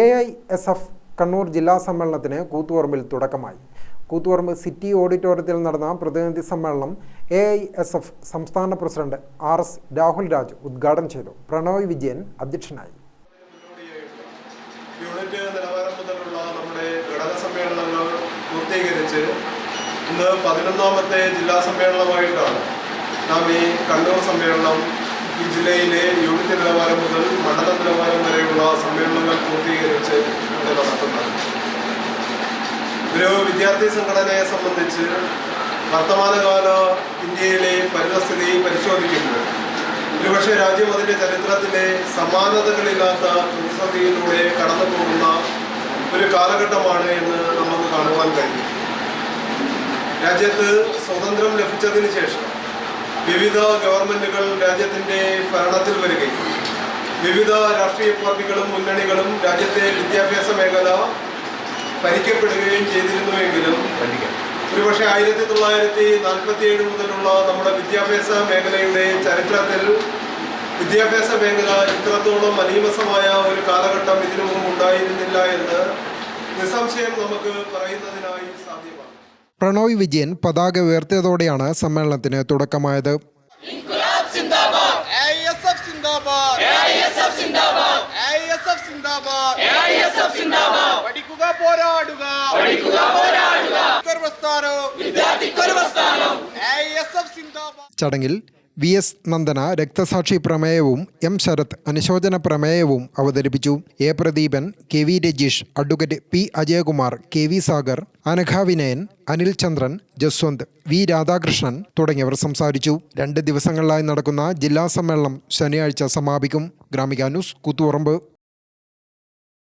A I S F Kannur ജില്ലാ സമ്മേളനത്തിന് കൂത്തുപറമ്പിൽ തുടക്കമായി. കൂത്തുപറമ്പ് സിറ്റി ഓഡിറ്റോറിയത്തിൽ നടന്ന പ്രതിനിധി സമ്മേളനം എ ഐ എസ് എഫ് സംസ്ഥാന president R S Rahul Raj ഉദ്ഘാടനം ചെയ്തു. പ്രണോയ് വിജയൻ അധ്യക്ഷനായി. നമ്മുടെ ഘടക ഇന്ന് പതിനൊന്നാമത്തെ ജില്ലാ സമ്മേളനമായിട്ടാണ് നാം ഈ കണ്ണൂർ സമ്മേളനം ഈ ജില്ലയിലെ യൂണിറ്റ് നിലവാരം മുതൽ മണ്ഡല നിലവാരം വരെയുള്ള സമ്മേളനങ്ങൾ പൂർത്തീകരിച്ച് ഒരു വിദ്യാർത്ഥി സംഘടനയെ സംബന്ധിച്ച് വർത്തമാനകാല ഇന്ത്യയിലെ പരിതസ്ഥിതി പരിശോധിക്കുമ്പോൾ ഒരുപക്ഷെ രാജ്യം അതിന്റെ ചരിത്രത്തിലെ സമാനതകളില്ലാത്ത പ്രതിസന്ധിയിലൂടെ കടന്നു പോകുന്ന ഒരു കാലഘട്ടമാണ് എന്ന് നമുക്ക് കാണുവാൻ കഴിയും. രാജ്യത്ത് സ്വതന്ത്രം ലഭിച്ചതിന് ശേഷം വിവിധ ഗവൺമെന്റുകൾ രാജ്യത്തിന്റെ ഭരണത്തിൽ വരികയും വിവിധ രാഷ്ട്രീയ പാർട്ടികളും മുന്നണികളും രാജ്യത്തെ വിദ്യാഭ്യാസ മേഖല ഭരിക്കപ്പെടുകയും ചെയ്തിരുന്നുവെങ്കിലും ഒരുപക്ഷെ ആയിരത്തി തൊള്ളായിരത്തി നാൽപ്പത്തി ഏഴ് മുതലുള്ള നമ്മുടെ വിദ്യാഭ്യാസ മേഖലയുടെ ചരിത്രത്തിൽ വിദ്യാഭ്യാസ മേഖല ഇത്രത്തോളം അനീമസമായ ഒരു കാലഘട്ടം ഇതിനു മുമ്പ് ഉണ്ടായിരുന്നില്ല എന്ന് നിസ്സംശയം നമുക്ക് പറയുന്നതിനായി സാധ്യമാണ്. പ്രണോയ് വിജയൻ പതാക ഉയർത്തിയതോടെയാണ് സമ്മേളനത്തിന് തുടക്കമായത്. പഠിക്കുക പോരാടുക. പഠിക്കുക പോരാടുക. ചടങ്ങിൽ വി എസ് നന്ദന രക്തസാക്ഷി പ്രമേയവും എം ശരത് അനുശോചന പ്രമേയവും അവതരിപ്പിച്ചു. A Pradeepan K V Rajeesh advocate P Ajayakumar K V Sagar Anagha Vinayan Anil Chandran Jaswanth V Radhakrishnan തുടങ്ങിയവർ സംസാരിച്ചു. രണ്ട് ദിവസങ്ങളിലായി നടക്കുന്ന ജില്ലാ സമ്മേളനം ശനിയാഴ്ച സമാപിക്കും. ഗ്രാമിക ന്യൂസ് കൂത്തുപറമ്പ്.